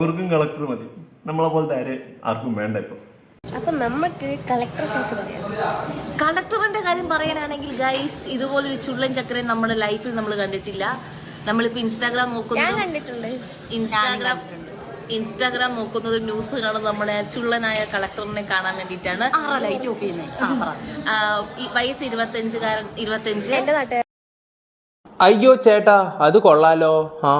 അവർക്കും കളക്ടർ മതി. നമ്മളെ പോലത്തെ ആരെ ആർക്കും വേണ്ട ഇപ്പൊ. അപ്പൊ നമുക്ക് കളക്ടർ ഫീസ് പറയാം. കളക്ടറിന്റെ കാര്യം പറയാനാണെങ്കിൽ ഗൈസ് ഇതുപോലൊരു ചുള്ളൻ ചക്രം നമ്മുടെ ലൈഫിൽ നമ്മൾ കണ്ടിട്ടില്ല. നമ്മളിപ്പോ ഇൻസ്റ്റാഗ്രാം ഞാൻ നോക്കുന്നത് കണ്ടിട്ടുണ്ട്. ഇൻസ്റ്റാഗ്രാം ഇൻസ്റ്റാഗ്രാം നോക്കുന്നത് ന്യൂസ് കാണുന്നത് നമ്മുടെ ചുള്ളനായ കളക്ടറിനെ കാണാൻ വേണ്ടിയിട്ടാണ്. ലൈറ്റ് ഓഫ് ചെയ്യുന്നത് ആ, ഈ വയസ്സ് ഇരുപത്തഞ്ചുകാരൻ ഇരുപത്തഞ്ച്. എന്റെ നാട്ടുകാർ അയ്യോ ചേട്ടാ അത് കൊള്ളാലോ. ആ.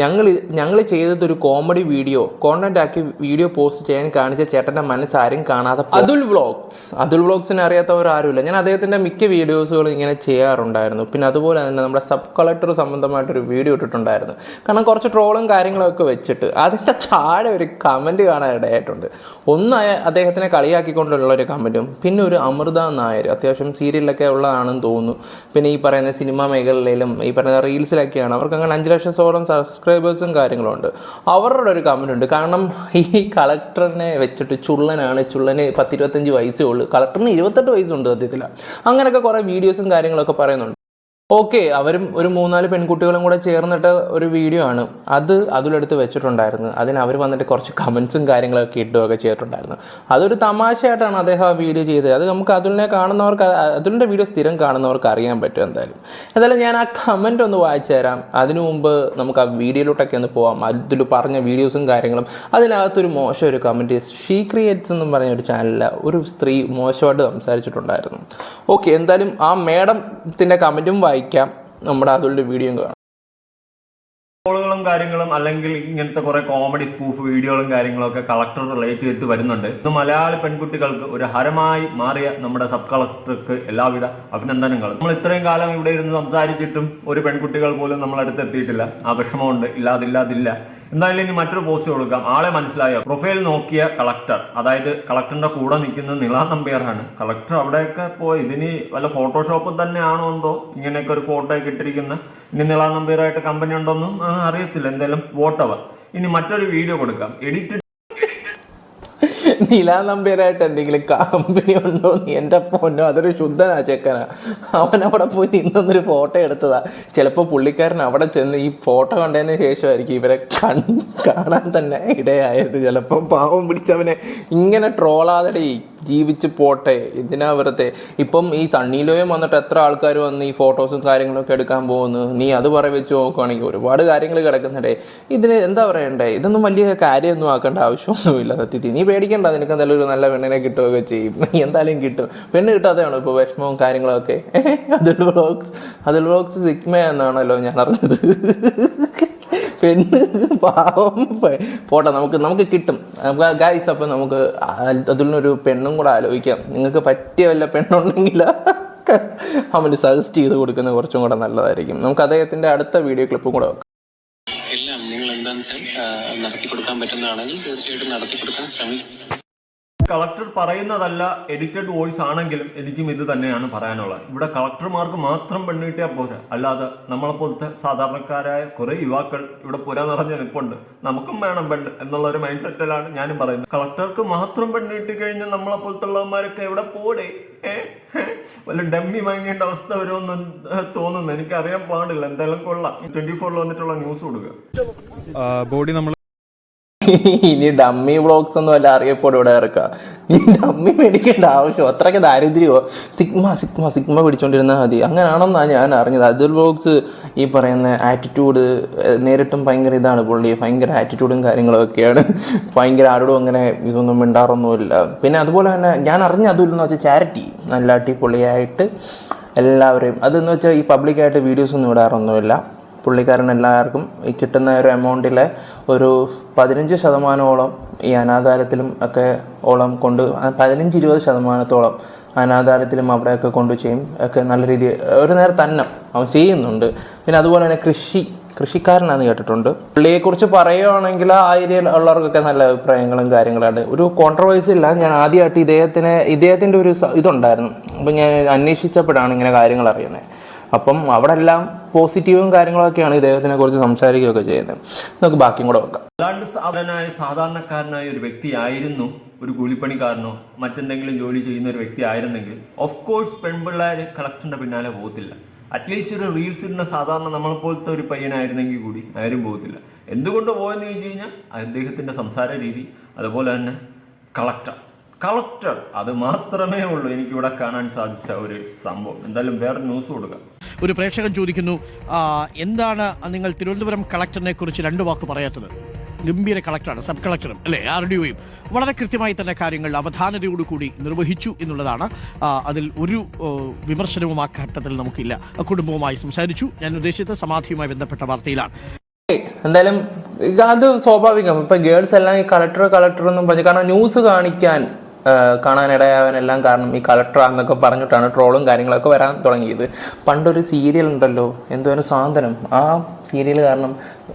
ഞങ്ങൾ ഞങ്ങൾ ചെയ്തതൊരു കോമഡി വീഡിയോ കോണ്ടന്റ് ആക്കി വീഡിയോ പോസ്റ്റ് ചെയ്യാൻ കാണിച്ച ചേട്ടന്റെ മനസ്സാരും കാണാതെ അതുൽ വ്ളോഗ്സ്. അതുൽ വ്ളോഗ്സിനെ അറിയാത്തവർ ആരുമില്ല. ഞാൻ അദ്ദേഹത്തിന്റെ മിക്ക വീഡിയോസുകളും ഇങ്ങനെ ചെയ്യാറുണ്ടായിരുന്നു. പിന്നെ അതുപോലെ തന്നെ നമ്മുടെ സബ് കളക്ടർ സംബന്ധമായിട്ടൊരു വീഡിയോ ഇട്ടിട്ടുണ്ടായിരുന്നു. കാരണം കുറച്ച് ട്രോളും കാര്യങ്ങളൊക്കെ വെച്ചിട്ട് അതിന്റെ താഴെ ഒരു കമന്റ് കാണാനിടയായിട്ടുണ്ട് ഒന്നായ ഒന്ന് അദ്ദേഹത്തിനെ കളിയാക്കിക്കൊണ്ടുള്ള ഒരു കമന്റും പിന്നെ ഒരു അമൃത നായർ അത്യാവശ്യം സീരിയലൊക്കെ ഉള്ളതാണെന്ന് തോന്നുന്നു. പിന്നെ ഈ പറയുന്ന സിനിമാ മേഖലയിലും ഈ പറയുന്ന റീൽസിലൊക്കെയാണ് അവർക്ക് അങ്ങനെ അഞ്ച് ലക്ഷത്തോളം സബ്സ്ക്രൈബേഴ്സും കാര്യങ്ങളും ഉണ്ട് അവരുടെ ഒരു കമന്റ് ഉണ്ട്. കാരണം ഈ കളക്ടറിനെ വെച്ചിട്ട് ചുള്ളനാണ് ചുള്ളന് പത്തിരുപത്തഞ്ച് വയസ്സേ ഉള്ളൂ. കളക്ടറിന് ഇരുപത്തെട്ട് വയസ്സുണ്ട് സത്യത്തിൽ. അങ്ങനെയൊക്കെ കുറേ വീഡിയോസും കാര്യങ്ങളൊക്കെ പറയുന്നുണ്ട്. ഓക്കെ അവരും ഒരു മൂന്നാൽ പെൺകുട്ടികളും കൂടെ ചേർന്നിട്ട് ഒരു വീഡിയോ ആണ്. അത് അതിലെടുത്ത് വെച്ചിട്ടുണ്ടായിരുന്നു. അതിന് അവർ വന്നിട്ട് കുറച്ച് കമൻസും കാര്യങ്ങളൊക്കെ ഇട്ടുകയൊക്കെ ചെയ്തിട്ടുണ്ടായിരുന്നു. അതൊരു തമാശയായിട്ടാണ് അദ്ദേഹം ആ വീഡിയോ ചെയ്തത്. അത് നമുക്ക് അതുലിനെ കാണുന്നവർക്ക് അതുലിന്റെ വീഡിയോ സ്ഥിരം കാണുന്നവർക്ക് അറിയാൻ പറ്റും എന്തായാലും. എന്തായാലും ഞാൻ ആ കമന്റ് ഒന്ന് വായിച്ചു തരാം. അതിനു മുമ്പ് നമുക്ക് ആ വീഡിയോയിലോട്ടൊക്കെ ഒന്ന് പോവാം. അതിൽ പറഞ്ഞ വീഡിയോസും കാര്യങ്ങളും. അതിനകത്തൊരു മോശം ഒരു കമന്റ് ഷീ ക്രിയേറ്റ്സ് എന്നും പറഞ്ഞ ഒരു ചാനലിൽ ഒരു സ്ത്രീ മോശമായിട്ട് സംസാരിച്ചിട്ടുണ്ടായിരുന്നു. ഓക്കെ എന്തായാലും ആ മേഡത്തിന്റെ കമന്റും വായിക്കാം നമ്മുടെ അതുളുടെ വീഡിയോ കാണാം. കാര്യങ്ങളും അല്ലെങ്കിൽ ഇങ്ങനത്തെ കുറെ കോമഡി സ്പൂഫ് വീഡിയോകളും കാര്യങ്ങളൊക്കെ കളക്ടർ റിലേറ്റ് ചെയ്തിട്ട് വരുന്നുണ്ട്. ഇത് മലയാളി പെൺകുട്ടികൾക്ക് ഒരു ഹരമായി മാറിയ നമ്മുടെ സബ് കളക്ടർക്ക് എല്ലാവിധ അഭിനന്ദനങ്ങളും. നമ്മൾ ഇത്രയും കാലം ഇവിടെ ഇരുന്ന് സംസാരിച്ചിട്ടും ഒരു പെൺകുട്ടികൾ പോലും നമ്മളടുത്ത് എത്തിയിട്ടില്ല. ആ വിഷമമുണ്ട്. ഇല്ലാതില്ലാതില്ല. എന്തായാലും ഇനി മറ്റൊരു പോസ്റ്റ് കൊടുക്കാം. ആളെ മനസ്സിലായോ? പ്രൊഫൈൽ നോക്കിയ കളക്ടർ അതായത് കളക്ടറിന്റെ കൂടെ നിൽക്കുന്ന നിള നമ്പ്യാറാണ്. കളക്ടർ അവിടെയൊക്കെ പോയി. ഇതിന് വല്ല ഫോട്ടോഷോപ്പ് തന്നെയാണോ ഉണ്ടോ ഇങ്ങനെയൊക്കെ ഒരു ഫോട്ടോ ഒക്കെ ഇട്ടിരിക്കുന്ന. ഇനി നിള നമ്പ്യാറായിട്ട് കമ്പനി ഉണ്ടോന്നും ആ, അറിയത്തില്ല എന്തായാലും അവർ ഇനി മറ്റൊരു വീഡിയോ കൊടുക്കാം. എഡിറ്റ് നീലാ നമ്പ്യാരായിട്ട് എന്തെങ്കിലും കമ്പനി ഉണ്ടോ നീ എന്റെ പൊന്നോ അതൊരു ശുദ്ധനാ ചെക്കനാ. അവൻ അവിടെ പോയി നിന്നൊന്നൊരു ഫോട്ടോ എടുത്തതാ. ചിലപ്പോൾ പുള്ളിക്കാരൻ അവിടെ ചെന്ന് ഈ ഫോട്ടോ കണ്ടതിന് ശേഷമായിരിക്കും ഇവരെ കൺ കാണാൻ തന്നെ ഇടയായത് ചിലപ്പോൾ പാവം പിടിച്ചവനെ. ഇങ്ങനെ ട്രോളാതെ ജീവിച്ച് പോട്ടെ എന്തിനാ വെറുതെ. ഇപ്പം ഈ സണ്ണിയിലോയും വന്നിട്ട് എത്ര ആൾക്കാർ വന്ന് ഈ ഫോട്ടോസും കാര്യങ്ങളൊക്കെ എടുക്കാൻ പോകുന്നു? നീ അത് പറ വെച്ച് നോക്കുകയാണെങ്കിൽ ഒരുപാട് കാര്യങ്ങൾ കിടക്കുന്നുണ്ടേ. ഇതിന് എന്താ പറയണ്ടേ? ഇതൊന്നും വലിയ കാര്യമൊന്നും ആക്കേണ്ട ആവശ്യമൊന്നുമില്ല സത്യത്തിൽ. നീ പേടിക്കണ്ട നിനക്ക് എന്തായാലും ഒരു നല്ല പെണ്ണിനെ കിട്ടുകയൊക്കെ ചെയ്യും. നീ എന്തായാലും കിട്ടും. പെണ്ണ് കിട്ടാതെയാണ് ഇപ്പോൾ വിഷമവും കാര്യങ്ങളൊക്കെ? അതിൽ വ്ളോഗ്സ് അതിൽ വ്ളോഗ്സ് സിഗ്മ എന്നാണല്ലോ ഞാൻ അറിഞ്ഞത്. പെണ്ണ് പാവം പോട്ടെ നമുക്ക് നമുക്ക് കിട്ടും. നമുക്ക് ഗായ്സ് അപ്പം നമുക്ക് അതിലൊരു പെണ്ണും കൂടെ ആലോചിക്കാം. നിങ്ങൾക്ക് പറ്റിയ വല്ല പെണ്ണുണ്ടെങ്കിൽ അവന് സജസ്റ്റ് ചെയ്ത് കൊടുക്കുന്നത് കുറച്ചും കൂടെ നല്ലതായിരിക്കും. നമുക്ക് അദ്ദേഹത്തിന്റെ അടുത്ത വീഡിയോ ക്ലിപ്പും കൂടെ വെക്കാം. എല്ലാം നിങ്ങൾ എന്താണെന്ന് വെച്ചാൽ നടത്തി കൊടുക്കാൻ പറ്റുന്നതാണെങ്കിൽ തീർച്ചയായിട്ടും നടത്തി കൊടുക്കാൻ ശ്രമിക്കും. കളക്ടർ പറയുന്നതല്ല എഡിറ്റഡ് വോയിസ് ആണെങ്കിലും എനിക്കും ഇത് തന്നെയാണ് പറയാനുള്ളത്. ഇവിടെ കളക്ടർമാർക്ക് മാത്രം പെണ്ണുകിട്ടിയാൽ പോരാ. അല്ലാതെ നമ്മളെ പോലത്തെ സാധാരണക്കാരായ കുറേ യുവാക്കൾ ഇവിടെ പുര നിറഞ്ഞ നിൽപ്പുണ്ട്. നമുക്കും വേണം പെണ്ണ് എന്നുള്ള ഒരു മൈൻഡ് സെറ്റിലാണ് ഞാനും പറയുന്നത്. കളക്ടർക്ക് മാത്രം പെണ്ണ് കിട്ടി കഴിഞ്ഞാൽ നമ്മളെ പോലത്തുള്ളവന്മാരൊക്കെ എവിടെ പോടെ? വല്ല ഡമ്മി വാങ്ങേണ്ട അവസ്ഥ വരുമെന്ന് തോന്നുന്നു. എനിക്ക് അറിയാൻ പാടില്ല. എന്തായാലും കൊള്ളാം. ട്വന്റി ഫോറിൽ വന്നിട്ടുള്ള ന്യൂസ് കൊടുക്കുക. ബോഡി നമ്മൾ ഇനി ഡമ്മി വ്ളോഗ്സ് ഒന്നും അല്ല അറിയപ്പോഴും ഇവിടെ ഇറക്കുക ഈ ഡമ്മി മേടിക്കേണ്ട ആവശ്യം അത്രയ്ക്ക് ദാരിദ്ര്യമോ? സിഗ്മ സിഗ്മ സിഗ്മ പിടിച്ചോണ്ടിരുന്നാൽ മതി. അങ്ങനെയാണെന്നാണ് ഞാൻ അറിഞ്ഞത്. അതുൽ വ്ളോഗ്സ് ഈ പറയുന്ന ആറ്റിറ്റ്യൂഡ് നേരിട്ടും ഭയങ്കര ഇതാണ് പുള്ളി. ഭയങ്കര ആറ്റിറ്റ്യൂഡും കാര്യങ്ങളൊക്കെയാണ് ഭയങ്കര ആരോടും അങ്ങനെ ഇതൊന്നും മിണ്ടാറൊന്നുമില്ല. പിന്നെ അതുപോലെ തന്നെ ഞാൻ അറിഞ്ഞ അതുൽ എന്ന് വെച്ചാൽ ചാരിറ്റി നല്ല അടിപൊളിയായിട്ട് എല്ലാവരെയും. അതെന്ന് വെച്ചാൽ ഈ പബ്ലിക്കായിട്ട് വീഡിയോസ് ഒന്നും ഇടാറൊന്നുമില്ല. പുള്ളിക്കാരൻ എല്ലാവർക്കും ഈ കിട്ടുന്ന ഒരു എമൗണ്ടിലെ ഒരു പതിനഞ്ച് ശതമാനമോളം ഈ അനാഥാലയത്തിലും ഒക്കെ ഓളം കൊണ്ട് പതിനഞ്ച് ഇരുപത് ശതമാനത്തോളം അനാഥാലയത്തിലും അവിടെയൊക്കെ കൊണ്ടു ചെയ്യും. ഒക്കെ നല്ല രീതിയിൽ ഒരു നേരം തന്നെ അവൻ ചെയ്യുന്നുണ്ട്. പിന്നെ അതുപോലെ തന്നെ കൃഷി കൃഷിക്കാരനാണെന്ന് കേട്ടിട്ടുണ്ട്. പുള്ളിയെക്കുറിച്ച് പറയുകയാണെങ്കിൽ ആ ഏരിയയിൽ ഉള്ളവർക്കൊക്കെ നല്ല അഭിപ്രായങ്ങളും കാര്യങ്ങളാണ്. ഒരു കോൺട്രവേഴ്സി ഇല്ല. ഞാൻ ആദ്യമായിട്ട് ഇദ്ദേഹത്തിന് ഇദ്ദേഹത്തിന്റെ ഒരു ഇതുണ്ടായിരുന്നു. അപ്പം ഞാൻ അന്വേഷിച്ചപ്പോഴാണ് ഇങ്ങനെ കാര്യങ്ങൾ അറിയുന്നത്. അപ്പം അവിടെ എല്ലാം പോസിറ്റീവും കാര്യങ്ങളൊക്കെയാണ് ഇദ്ദേഹത്തിനെ കുറിച്ച് സംസാരിക്കുകയൊക്കെ ചെയ്യുന്നത്. നമുക്ക് ബാക്കിയും കൂടെ അല്ലാണ്ട് സാധാരണനായ സാധാരണക്കാരനായ ഒരു വ്യക്തിയായിരുന്നു ഒരു കൂലിപ്പണിക്കാരനോ മറ്റെന്തെങ്കിലും ജോലി ചെയ്യുന്ന ഒരു വ്യക്തി ആയിരുന്നെങ്കിൽ ഓഫ് കോഴ്സ് പെൺപിള്ളേർ കളക്ഷന്റെ പിന്നാലെ പോകത്തില്ല. അറ്റ്ലീസ്റ്റ് ഒരു റീൽസ് ഇടുന്ന സാധാരണ നമ്മളെ പോലത്തെ ഒരു പയ്യനായിരുന്നെങ്കിൽ കൂടി ആരും പോകത്തില്ല. എന്തുകൊണ്ട് പോയെന്ന് ചോദിച്ചു കഴിഞ്ഞാൽ അദ്ദേഹത്തിന്റെ സംസാര രീതി അതുപോലെ തന്നെ കളക്ടർ. കളക്ടർ. അത് മാത്രമേ ഉള്ളൂ എനിക്കിവിടെ കാണാൻ സാധിച്ച ഒരു സംഭവം. എന്തായാലും വേറെ ന്യൂസ് കൊടുക്കാം. ഒരു പ്രേക്ഷകൻ ചോദിക്കുന്നു എന്താണ് നിങ്ങൾ തിരുവനന്തപുരം കളക്ടറിനെ കുറിച്ച് രണ്ട് വാക്ക് പറയാത്തത്? ഗംഭീര കളക്ടറാണ് സബ് കളക്ടറും അല്ലേ? ആർ ഡി ഒയും. വളരെ കൃത്യമായി തന്നെ കാര്യങ്ങൾ അവധാനതയോടുകൂടി നിർവഹിച്ചു എന്നുള്ളതാണ്. അതിൽ ഒരു വിമർശനവും ആ ഘട്ടത്തിൽ നമുക്കില്ല. ആ കുടുംബവുമായി സംസാരിച്ചു. ഞാൻ ഉദ്ദേശിച്ചത് സമാധിയുമായി ബന്ധപ്പെട്ട വാർത്തയിലാണ്. എന്തായാലും അത് സ്വാഭാവികം. ഇപ്പം ഗേൾസ് എല്ലാം ഈ കളക്ടർ കളക്ടർ എന്നും പറഞ്ഞു. കാരണം ന്യൂസ് കാണിക്കാൻ കാണാനിടയാവാനെല്ലാം കാരണം ഈ കളക്ടറാന്നൊക്കെ പറഞ്ഞിട്ടാണ് ട്രോളും കാര്യങ്ങളൊക്കെ വരാൻ തുടങ്ങിയത്. പണ്ടൊരു സീരിയൽ ഉണ്ടല്ലോ എന്തോരം സാന്ത്വനം ആ സീരിയൽ കാരണം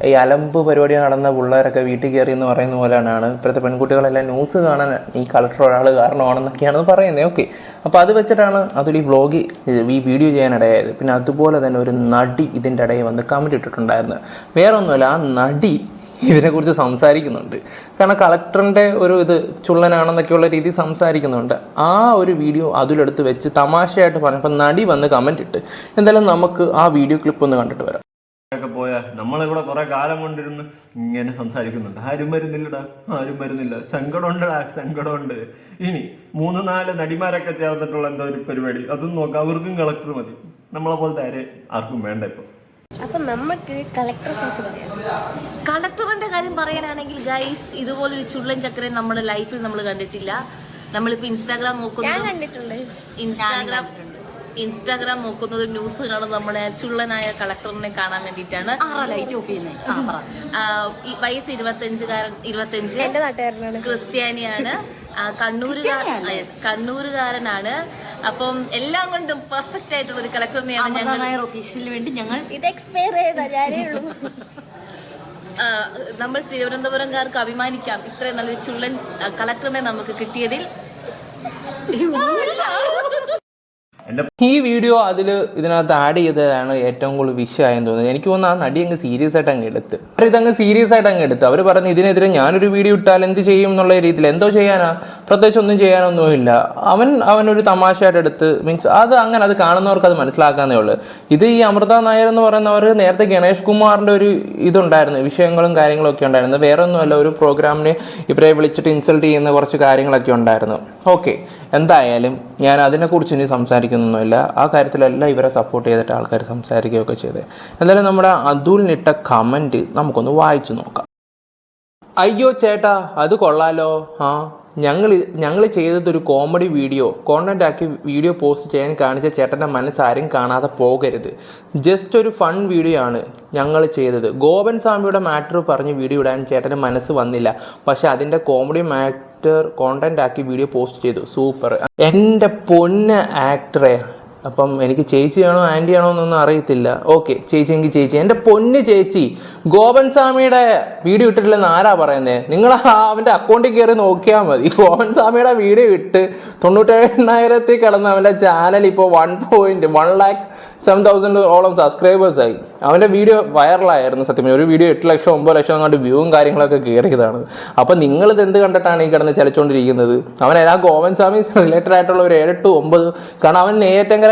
ഈ അലമ്പ് പരിപാടി നടന്ന പിള്ളേരൊക്കെ വീട്ടിൽ കയറി എന്ന് പറയുന്ന പോലെയാണ്. ഇപ്പോഴത്തെ പെൺകുട്ടികളെല്ലാം ന്യൂസ് കാണാൻ ഈ കളക്ടർ ഒരാൾ കാരണമാണെന്നൊക്കെയാണ് പറയുന്നത്. ഓക്കെ അപ്പോൾ അത് വെച്ചിട്ടാണ് അതൊരു ഈ വ്ളോഗ് ഈ വീഡിയോ ചെയ്യാനിടയായത് പിന്നെ അതുപോലെ തന്നെ ഒരു നടി ഇതിന്റെ ഇടയിൽ വന്ന് കമന്റ് ഇട്ടിട്ടുണ്ടായിരുന്നു. വേറെ ഒന്നുമല്ല ആ നടി ഇതിനെക്കുറിച്ച് സംസാരിക്കുന്നുണ്ട്. കാരണം കളക്ടറിന്റെ ഒരു ഇത് ചുള്ളനാണെന്നൊക്കെയുള്ള രീതി സംസാരിക്കുന്നുണ്ട്. ആ ഒരു വീഡിയോ അതിലെടുത്ത് വെച്ച് തമാശയായിട്ട് പറഞ്ഞപ്പോൾ നടി വന്ന് കമന്റ് ഇട്ട്. എന്തായാലും നമുക്ക് ആ വീഡിയോ ക്ലിപ്പ് ഒന്ന് കണ്ടിട്ട് വരാം. ഒക്കെ പോയാൽ നമ്മളിവിടെ കുറെ കാലം കൊണ്ടിരുന്ന് ഇങ്ങനെ സംസാരിക്കുന്നുണ്ട്. ആരും വരുന്നില്ലടാ ആരും വരുന്നില്ല. സങ്കടമുണ്ടടാ സങ്കടമുണ്ട്. ഇനി മൂന്ന് നാല് നടിമാരൊക്കെ ചേർന്നിട്ടുള്ള എന്തോ ഒരു പരിപാടി അതും നോക്കാം. അവർക്കും കളക്ടർ മതി. നമ്മളെ പോലത്തെ ആരെ ആർക്കും വേണ്ട ഇപ്പൊ. അപ്പൊ നമുക്ക് കളക്ടർ കുറിച്ച് പറയാം. കളക്ടറിന്റെ കാര്യം പറയാനാണെങ്കിൽ ഗൈസ് ഇതുപോലൊരു ചുള്ളൻ ചക്കരൻ നമ്മുടെ ലൈഫിൽ നമ്മൾ കണ്ടിട്ടില്ല. നമ്മളിപ്പോ ഇൻസ്റ്റാഗ്രാം നോക്കുന്നു. കണ്ടിട്ടുണ്ട്. ഇൻസ്റ്റാഗ്രാം ഇൻസ്റ്റാഗ്രാം നോക്കുന്നത് ന്യൂസ് കാണുന്നത് നമ്മുടെ ചുള്ളനായ കളക്ടറിനെ കാണാൻ വേണ്ടിയിട്ടാണ്. ആറാ ലൈറ്റ് ഓഫ് ആ പറ ആ, ഈ വയസ്സ് ഇരുപത്തഞ്ചുകാരൻ ഇരുപത്തഞ്ച് നാട്ടുകാരനാണ്. ക്രിസ്ത്യാനിയാണ്. yes, കണ്ണൂരുകാരനാണ്. അപ്പം എല്ലാം കൊണ്ടും പെർഫെക്റ്റ് ആയിട്ടുള്ള ഒരു കളക്ടറിനെയാണ് ഞങ്ങൾ. ഒഫീഷ്യലിന് വേണ്ടി ഞങ്ങൾ ഇത് എക്സ്പയർ ചെയ്ത നമ്മൾ തിരുവനന്തപുരംകാർക്ക് അഭിമാനിക്കാം. ഇത്രയും നല്ലൊരു ചുള്ളൻ കളക്ടറിനെ നമുക്ക് കിട്ടിയതിൽ. ഈ വീഡിയോ അതിൽ ഇതിനകത്ത് ആഡ് ചെയ്തതാണ് ഏറ്റവും കൂടുതൽ വിഷയമായെന്ന് തോന്നുന്നത്. എനിക്ക് തോന്നുന്നു ആ നടി അങ്ങ് സീരിയസ് ആയിട്ട് അങ്ങ് എടുത്ത്. അവർ ഇതങ്ങ് സീരിയസ് ആയിട്ട് അങ്ങ് എടുത്ത്. അവർ പറഞ്ഞു ഇതിനെതിരെ ഞാനൊരു വീഡിയോ ഇട്ടാൽ എന്ത് ചെയ്യും എന്നുള്ള രീതിയിൽ. എന്തോ ചെയ്യാനാ? പ്രത്യേകിച്ച് ഒന്നും ചെയ്യാനൊന്നുമില്ല അവൻ അവനൊരു തമാശയായിട്ട് എടുത്ത് മീൻസ് അത് അങ്ങനെ അത് കാണുന്നവർക്ക് അത് മനസ്സിലാക്കാന്നേ ഉള്ളൂ. ഇത് ഈ അമൃത നായർ എന്ന് പറയുന്നവർ നേരത്തെ ഗണേഷ് കുമാറിന്റെ ഒരു ഇതുണ്ടായിരുന്നു വിഷയങ്ങളും കാര്യങ്ങളും ഒക്കെ ഉണ്ടായിരുന്നു. വേറെ ഒന്നുമല്ല ഒരു പ്രോഗ്രാമിന് ഇവരെ വിളിച്ചിട്ട് ഇൻസൾട്ട് ചെയ്യുന്ന കുറച്ച് കാര്യങ്ങളൊക്കെ ഉണ്ടായിരുന്നു. ഓക്കെ എന്തായാലും ഞാൻ അതിനെക്കുറിച്ച് ഇനി സംസാരിക്കുന്നൊന്നുമില്ല. ആ കാര്യത്തിലെല്ലാം ഇവരെ സപ്പോർട്ട് ചെയ്തിട്ട് ആൾക്കാർ സംസാരിക്കുകയൊക്കെ ചെയ്തത് എന്തായാലും നമ്മുടെ അതുലിനിട്ട കമന്റ് നമുക്കൊന്ന് വായിച്ചു നോക്കാം. അയ്യോ ചേട്ടാ അത് കൊള്ളാലോ. ആ ഞങ്ങൾ ഞങ്ങൾ ചെയ്തതൊരു കോമഡി വീഡിയോ കോണ്ടന്റ് ആക്കി വീഡിയോ പോസ്റ്റ് ചെയ്യാൻ കാണിച്ച ചേട്ടന്റെ മനസ്സാരും കാണാതെ പോകരുത്. ജസ്റ്റ് ഒരു ഫൺ വീഡിയോ ആണ് ഞങ്ങൾ ചെയ്തത്. ഗോപൻ സ്വാമിയുടെ മാറ്റർ പറഞ്ഞ് വീഡിയോ ഇടാൻ ചേട്ടന്റെ മനസ്സ് വന്നില്ല. പക്ഷേ അതിന്റെ കോമഡി മാറ്റർ കോണ്ടന്റ് ആക്കി വീഡിയോ പോസ്റ്റ് ചെയ്തു. സൂപ്പർ എന്റെ പൊന്ന് ആക്ടറെ അപ്പം എനിക്ക് ചേച്ചിയാണോ ആന്റി ആണോ എന്നൊന്നും അറിയത്തില്ല. ഓക്കെ ചേച്ചി എങ്കിൽ ചേച്ചി. എന്റെ പൊന്ന് ചേച്ചി ഗോപൻ സ്വാമിയുടെ വീഡിയോ ഇട്ടിട്ടില്ലെന്ന് ആരാ പറയുന്നത് നിങ്ങൾ അവന്റെ അക്കൗണ്ടിൽ കയറി നോക്കിയാൽ മതി. ഗോപൻ സ്വാമിയുടെ വീഡിയോ ഇട്ട് തൊണ്ണൂറ്റേഴ് എണ്ണായിരത്തിൽ കിടന്ന അവന്റെ ചാനൽ ഇപ്പോൾ one point one lakh seven thousand ഓളം സബ്സ്ക്രൈബേഴ്സ് ആയി. അവന്റെ വീഡിയോ വൈറലായിരുന്നു സത്യം. ഒരു വീഡിയോ എട്ട് ലക്ഷം ഒമ്പത് ലക്ഷം അങ്ങോട്ട് വ്യൂവും കാര്യങ്ങളൊക്കെ കയറിയതാണ്. അപ്പം നിങ്ങളിത് എന്ത് കണ്ടിട്ടാണ് ഈ കിടന്ന് ചലിച്ചുകൊണ്ടിരിക്കുന്നത് അവൻ എല്ലാ ഗോവൻ സ്വാമി റിലേറ്റഡ് ആയിട്ടുള്ള ഒരു ഏഴ് ടു ഒമ്പത് കാരണം അവൻ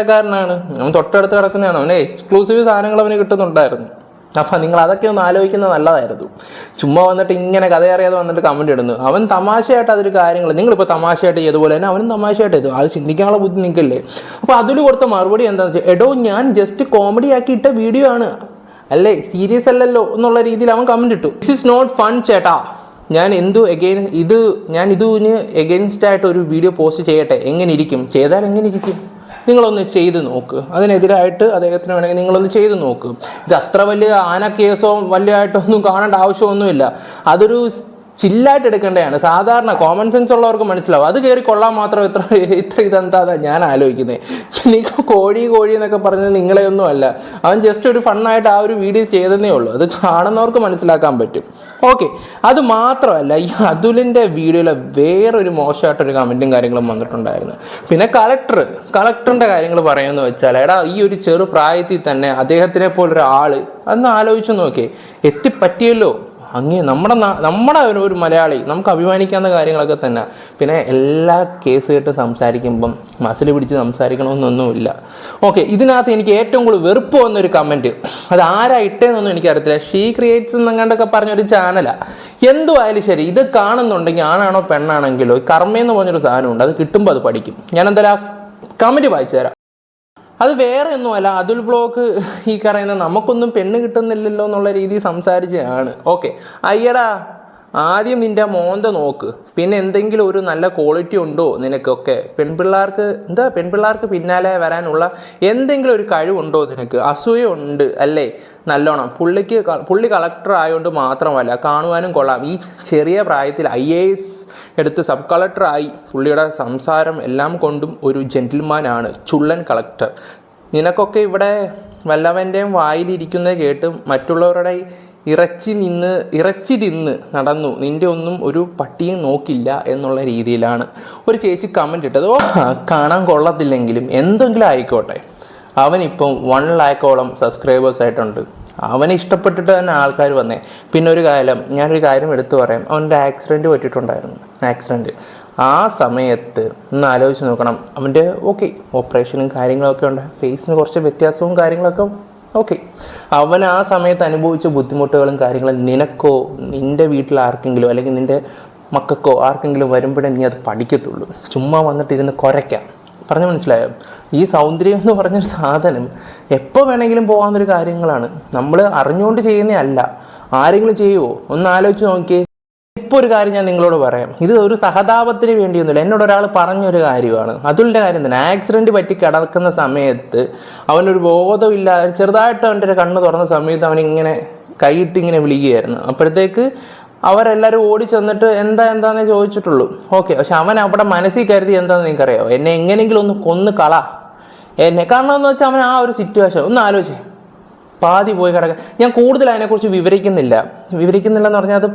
നെയ്യാറ്റങ്കരക്കാരനാണ് അവൻ തൊട്ടടുത്ത് കിടക്കുന്നതാണ്. അവന് എക്സ്ക്ലൂസീവ് സാധനങ്ങൾ അവന് കിട്ടുന്നുണ്ടായിരുന്നു. അപ്പം നിങ്ങൾ അതൊക്കെ ഒന്ന് ആലോചിക്കുന്നത് നല്ലതായിരുന്നു. ചുമ്മാ വന്നിട്ട് ഇങ്ങനെ കഥയറിയാതെ വന്നിട്ട് കമന്റ് ഇടുന്നു. അവൻ തമാശയായിട്ട് അതൊരു കാര്യങ്ങൾ നിങ്ങളിപ്പോൾ തമാശയായിട്ട് ചെയ്തതുപോലെ തന്നെ അവനും തമാശയായിട്ട് ചെയ്തു. അത് ചിന്തിക്കാനുള്ള ബുദ്ധി നിൽക്കില്ലേ അപ്പോൾ അതിൽ കൊടുത്ത മറുപടി എന്താണെന്ന് വെച്ചാൽ എടോ ഞാൻ ജസ്റ്റ് കോമഡി ആക്കി ഇട്ട വീഡിയോ ആണ്. അല്ലേ? സീരിയസ് അല്ലല്ലോ എന്നുള്ള രീതിയിൽ അവൻ കമന്റ് ഇട്ടു. ദിസ് ഇസ് നോട്ട് ഫൺ ചേട്ടാ. ഞാൻ എന്തു എഗെയിൻ ഇത് ഞാൻ ഇതിന് എഗെയിൻസ്റ്റ് ആയിട്ട് ഒരു വീഡിയോ പോസ്റ്റ് ചെയ്യട്ടെ? എങ്ങനെ ഇരിക്കും? ചെയ്താൽ എങ്ങനെ ഇരിക്കും? നിങ്ങളൊന്ന് ചെയ്ത് നോക്ക്. അതിനെതിരായിട്ട് അദ്ദേഹത്തിന് വേണമെങ്കിൽ നിങ്ങളൊന്ന് ചെയ്ത് നോക്ക്. ഇത് അത്ര വലിയ ആന കേസോ വലിയതായിട്ടൊന്നും കാണേണ്ട ആവശ്യമൊന്നുമില്ല. അതൊരു ചില്ലായിട്ട് എടുക്കേണ്ടതാണ്. സാധാരണ കോമൺ സെൻസ് ഉള്ളവർക്ക് മനസ്സിലാവും. അത് കയറി കൊള്ളാൻ മാത്രം ഇത്ര ഇത്ര ഇതെന്താ ഞാൻ ആലോചിക്കുന്നത് നീ കോഴി കോഴി എന്നൊക്കെ പറഞ്ഞത് നിങ്ങളെയൊന്നും അല്ല. അവൻ ജസ്റ്റ് ഒരു ഫണ്ണായിട്ട് ആ ഒരു വീഡിയോ ചെയ്തതേ ഉള്ളൂ. അത് കാണുന്നവർക്ക് മനസ്സിലാക്കാൻ പറ്റും. ഓക്കെ അത് മാത്രമല്ല ഈ അതുലിന്റെ വീഡിയോയിലെ വേറൊരു മോശമായിട്ടൊരു കമന്റും കാര്യങ്ങളും വന്നിട്ടുണ്ടായിരുന്നു. പിന്നെ കളക്ടർ കളക്ടറിന്റെ കാര്യങ്ങൾ പറയുമെന്ന് വെച്ചാൽ എടാ ഈ ഒരു ചെറു പ്രായത്തിൽ തന്നെ അദ്ദേഹത്തിനെ പോലൊരാൾ അന്ന് ആലോചിച്ച് നോക്കിയേ. എത്തിപ്പറ്റിയല്ലോ. അങ്ങേ നമ്മുടെ നമ്മുടെ ഒരു മലയാളി നമുക്ക് അഭിമാനിക്കാവുന്ന കാര്യങ്ങളൊക്കെ തന്നെ. പിന്നെ എല്ലാ കേസ് കേട്ട് സംസാരിക്കുമ്പം മസിൽ പിടിച്ച് സംസാരിക്കണമെന്നൊന്നുമില്ല. ഓക്കെ ഇതിനകത്ത് എനിക്ക് ഏറ്റവും കൂടുതൽ വെറുപ്പ് വന്നൊരു കമന്റ് അത് ആരാ ഇട്ടേന്നൊന്നും എനിക്കറിയത്തില്ല. ഷീ ക്രിയേറ്റ്സ് എന്നങ്ങാണ്ടൊക്കെ പറഞ്ഞൊരു ചാനലാണ് എന്തുമായാലും ശരി ഇത് കാണുന്നുണ്ടെങ്കിൽ ആണാണോ പെണ്ണാണെങ്കിലോ കർമ്മയെന്ന് പറഞ്ഞൊരു സാധനമുണ്ട്. അത് കിട്ടുമ്പോൾ അത് പഠിക്കും. ഞാൻ എന്തായാലും കമന്റ് വായിച്ചു തരാം. അത് വേറെ ഒന്നുമല്ല. അതുൽ ബ്ലോക്ക് ഈ പറയുന്ന നമുക്കൊന്നും പെണ്ണ് കിട്ടുന്നില്ലല്ലോ എന്നുള്ള രീതി സംസാരിച്ചതാണ്. ഓക്കെ അയ്യടാ. ആദ്യം നിന്റെ മോന്ത നോക്ക്. പിന്നെ എന്തെങ്കിലും ഒരു നല്ല ക്വാളിറ്റി ഉണ്ടോ നിനക്കൊക്കെ? പെൺപിള്ളേർക്ക് എന്താ? പെൺപിള്ളേർക്ക് പിന്നാലെ വരാനുള്ള എന്തെങ്കിലും ഒരു കഴിവുണ്ടോ നിനക്ക്? അസൂയ ഉണ്ട് അല്ലേ? നല്ലോണം. പുള്ളിക്ക് പുള്ളി കളക്ടർ ആയതുകൊണ്ട് മാത്രമല്ല കാണുവാനും കൊള്ളാം. ഈ ചെറിയ പ്രായത്തിൽ ഐ എ എസ് എടുത്ത് സബ് കളക്ടറായി പുള്ളിയുടെ സംസാരം എല്ലാം കൊണ്ടും ഒരു ജെന്റിൽമാനാണ് ചുള്ളൻ കളക്ടർ നിനക്കൊക്കെ ഇവിടെ വല്ലവന്റെയും വായിലിരിക്കുന്നത് കേട്ട് മറ്റുള്ളവരുടെ ഇറച്ചി നിന്ന് ഇറച്ചി തിന്ന് നടന്നു. നിന്റെ ഒന്നും ഒരു പട്ടിയും നോക്കില്ല എന്നുള്ള രീതിയിലാണ്. ഒരു ചേച്ചി കമന്റ് ഇട്ടത്. ഓ കാണാൻ കൊള്ളത്തില്ലെങ്കിലും എന്തെങ്കിലും ആയിക്കോട്ടെ. അവനിപ്പം വൺ ലാക്കോളം സബ്സ്ക്രൈബേഴ്സ് ആയിട്ടുണ്ട്. അവനെ ഇഷ്ടപ്പെട്ടിട്ട് തന്നെ ആൾക്കാർ വന്നേ. പിന്നെ ഒരു കാലം ഞാനൊരു കാര്യം എടുത്തു പറയാം. അവന്റെ ആക്സിഡന്റ് പറ്റിയിട്ടുണ്ടായിരുന്നു. ആക്സിഡന്റ് ആ സമയത്ത് ഒന്ന് ആലോചിച്ച് നോക്കണം. അവന്റെ ഓക്കെ ഓപ്പറേഷനും കാര്യങ്ങളൊക്കെ ഉണ്ട്. ഫേസിന് കുറച്ച് വ്യത്യാസവും കാര്യങ്ങളൊക്കെ ഓക്കെ അവൻ ആ സമയത്ത് അനുഭവിച്ച ബുദ്ധിമുട്ടുകളും കാര്യങ്ങളും നിനക്കോ നിന്റെ വീട്ടിൽ ആർക്കെങ്കിലും അല്ലെങ്കിൽ നിന്റെ മക്കൾക്കോ ആർക്കെങ്കിലും വരുമ്പോഴേ നീ അത് പഠിക്കത്തുള്ളൂ. ചുമ്മാ വന്നിട്ടിരുന്ന് കുറയ്ക്കാം പറഞ്ഞു മനസ്സിലായോ? ഈ സൗന്ദര്യം എന്ന് പറഞ്ഞൊരു സാധനം എപ്പോൾ വേണമെങ്കിലും പോകാവുന്നൊരു കാര്യങ്ങളാണ്. നമ്മൾ അറിഞ്ഞുകൊണ്ട് ചെയ്യുന്നതല്ല. ആരെങ്കിലും ചെയ്യുമോ ഒന്ന് ആലോചിച്ച് നോക്കിയേ. ഇപ്പോൾ ഒരു കാര്യം ഞാൻ നിങ്ങളോട് പറയാം. ഇത് ഒരു സഹതാപത്തിന് വേണ്ടിയൊന്നുമില്ല. എന്നോട് ഒരാൾ പറഞ്ഞൊരു കാര്യമാണ്. അതുലിന്റെ കാര്യം തന്നെ ആക്സിഡന്റ് പറ്റി കിടക്കുന്ന സമയത്ത് അവനൊരു ബോധമില്ലാതെ ചെറുതായിട്ട് അവന്റെ ഒരു കണ്ണ് തുറന്ന സമയത്ത് അവനിങ്ങനെ കൈയിട്ട് ഇങ്ങനെ വിളിക്കുകയായിരുന്നു. അപ്പോഴത്തേക്ക് അവരെല്ലാവരും ഓടി ചെന്നിട്ട് എന്താ എന്താന്ന് ചോദിച്ചിട്ടുള്ളൂ. ഓക്കെ പക്ഷെ അവൻ അവിടെ മനസ്സിൽ കരുതി എന്താണെന്ന് നിങ്ങൾക്കറിയാമോ എന്നെ എങ്ങനെയെങ്കിലും ഒന്ന് കൊന്ന് കള. എന്നെ കാരണം എന്ന് വെച്ചാൽ അവൻ ആ ഒരു സിറ്റുവേഷൻ ഒന്ന് ആലോചിച്ചേ. പാതി പോയി കിടക്കുക ഞാൻ കൂടുതൽ അതിനെക്കുറിച്ച് വിവരിക്കുന്നില്ല. വിവരിക്കുന്നില്ല എന്ന് പറഞ്ഞാൽ അത്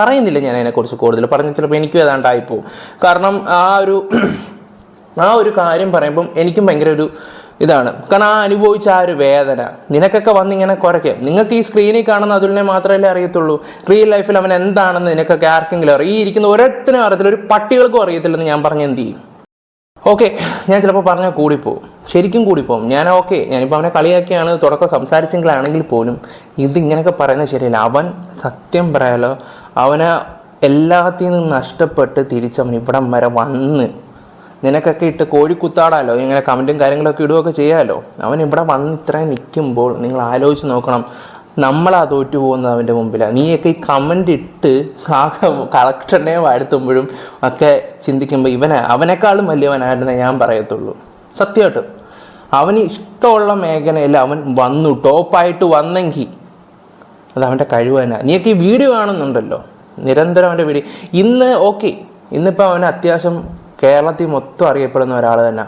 പറയുന്നില്ല ഞാൻ അതിനെക്കുറിച്ച് കൂടുതൽ. പറഞ്ഞ ചിലപ്പോൾ എനിക്കും ഏതാണ്ടായിപ്പോവും കാരണം ആ ഒരു ആ ഒരു കാര്യം പറയുമ്പം എനിക്കും ഭയങ്കര ഒരു ഇതാണ്. കാരണം ആ അനുഭവിച്ച ആ ഒരു വേദന. നിനക്കൊക്കെ വന്നിങ്ങനെ കുറയ്ക്കാം. നിങ്ങൾക്ക് ഈ സ്ക്രീനിൽ കാണുന്ന അതുലിനെ മാത്രമല്ലേ അറിയത്തുള്ളൂ? റിയൽ ലൈഫിൽ അവൻ എന്താണെന്ന് നിനക്കൊക്കെ ആർക്കെങ്കിലും അറിയാം ഈ ഇരിക്കുന്ന ഓരോരുത്തരും അറിയത്തില്ല. ഒരു പട്ടികൾക്കും അറിയത്തില്ലെന്ന് ഞാൻ പറഞ്ഞ എന്ത് ചെയ്യും? ഓക്കെ ഞാൻ ചിലപ്പോൾ പറഞ്ഞാൽ കൂടിപ്പോവും. ശരിക്കും കൂടി കൂടിപ്പോവും. ഞാൻ ഓക്കെ ഞാനിപ്പോൾ അവനെ കളിയാക്കിയാണ് തുടക്കം സംസാരിച്ചെങ്കിലാണെങ്കിൽ പോലും ഇതിങ്ങനെയൊക്കെ പറയുന്നത് ശരിയല്ല. അവൻ സത്യം പറയാലോ അവനെ എല്ലാത്തിൽ നിന്നും നഷ്ടപ്പെട്ട് തിരിച്ചവൻ ഇവിടം വരെ വന്ന് നിനക്കൊക്കെ ഇട്ട് കോഴിക്കുത്താടാലോ ഇങ്ങനെ കമന്റും കാര്യങ്ങളൊക്കെ ഇടുകയൊക്കെ ചെയ്യാമല്ലോ അവൻ ഇവിടെ വന്ന് ഇത്രയും നിൽക്കുമ്പോൾ നിങ്ങൾ ആലോചിച്ച് നോക്കണം നമ്മളാ തോറ്റു പോകുന്നത് അവന്റെ മുമ്പിലാണ് നീയൊക്കെ ഈ കമന്റ് ഇട്ട് ആ കളക്ഷനെ വാഴ്ത്തുമ്പോഴും ഒക്കെ ചിന്തിക്കുമ്പോൾ ഇവനെ അവനേക്കാളും വലിയവനായിരുന്നേ ഞാൻ പറയത്തുള്ളൂ. സത്യമായിട്ടും. അവന് ഇഷ്ടമുള്ള മേഖലയിൽ അവൻ വന്നു ടോപ്പായിട്ട് വന്നെങ്കിൽ അത് അവന്റെ കഴിവ് തന്നെ. നീയൊക്കെ ഈ വീഡിയോ കാണുന്നുണ്ടല്ലോ. നിരന്തരം അവന്റെ വീഡിയോ. ഇന്ന് ഓക്കെ ഇന്നിപ്പോൾ അവന് അത്യാവശ്യം കേരളത്തിൽ മൊത്തം അറിയപ്പെടുന്ന ഒരാൾ തന്നെ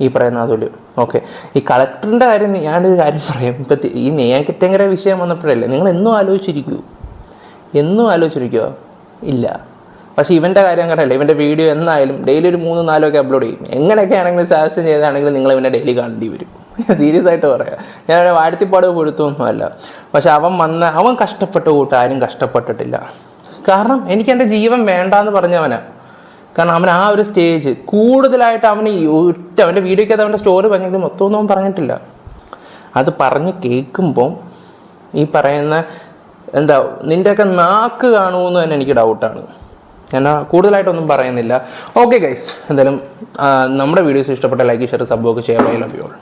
ഈ പറയുന്ന അതുൽ. ഓക്കെ. ഈ കളക്ടറിന്റെ കാര്യം ഞാനൊരു കാര്യം പറയാം. ഇപ്പം ഈ നെയ്യാറ്റിങ്കര വിഷയം വന്നപ്പോഴല്ലേ നിങ്ങൾ എന്നും ആലോചിച്ചിരിക്കൂ? എന്നും ആലോചിച്ചിരിക്കുമോ ഇല്ല. പക്ഷേ ഇവന്റെ കാര്യം കണ്ടല്ലേ? ഇവന്റെ വീഡിയോ എന്നായാലും ഡെയിലി ഒരു മൂന്ന് നാലോ ഒക്കെ അപ്ലോഡ് ചെയ്യും. എങ്ങനെയൊക്കെ ആണെങ്കിലും സജഷൻ ചെയ്താണെങ്കിലും നിങ്ങൾ ഇവനെ ഡെയിലി കാണേണ്ടി വരും. സീരിയസ് ആയിട്ട് പറയാം. ഞാൻ അവനെ വാഴ്ത്തിപ്പാട് കൊടുത്തൊന്നുമല്ല പക്ഷെ അവൻ വന്ന അവൻ കഷ്ടപ്പെട്ട കൂട്ട് ആരും കഷ്ടപ്പെട്ടിട്ടില്ല. കാരണം എനിക്ക് എന്റെ ജീവൻ വേണ്ട എന്ന് പറഞ്ഞവനാ. കാരണം അവൻ ആ ഒരു സ്റ്റേജ് കൂടുതലായിട്ട് അവന് ഒറ്റ അവന്റെ വീഡിയോക്കകത്ത് അവന്റെ സ്റ്റോറി പറഞ്ഞെങ്കിലും മൊത്തമൊന്നും അവൻ പറഞ്ഞിട്ടില്ല. അത് പറഞ്ഞ് കേൾക്കുമ്പോൾ ഈ പറയുന്ന എന്താ നിന്റെയൊക്കെ നാക്ക് കാണുമെന്ന് തന്നെ എനിക്ക് ഡൗട്ടാണ് ഞാൻ കൂടുതലായിട്ടൊന്നും പറയുന്നില്ല. ഓക്കെ ഗൈസ് എന്തായാലും നമ്മുടെ വീഡിയോസ് ഇഷ്ടപ്പെട്ട ലൈക്ക് ഷെയർ സബ്ബൊക്കെ ചെയ്യാൻ ലവ് യു ഓൾ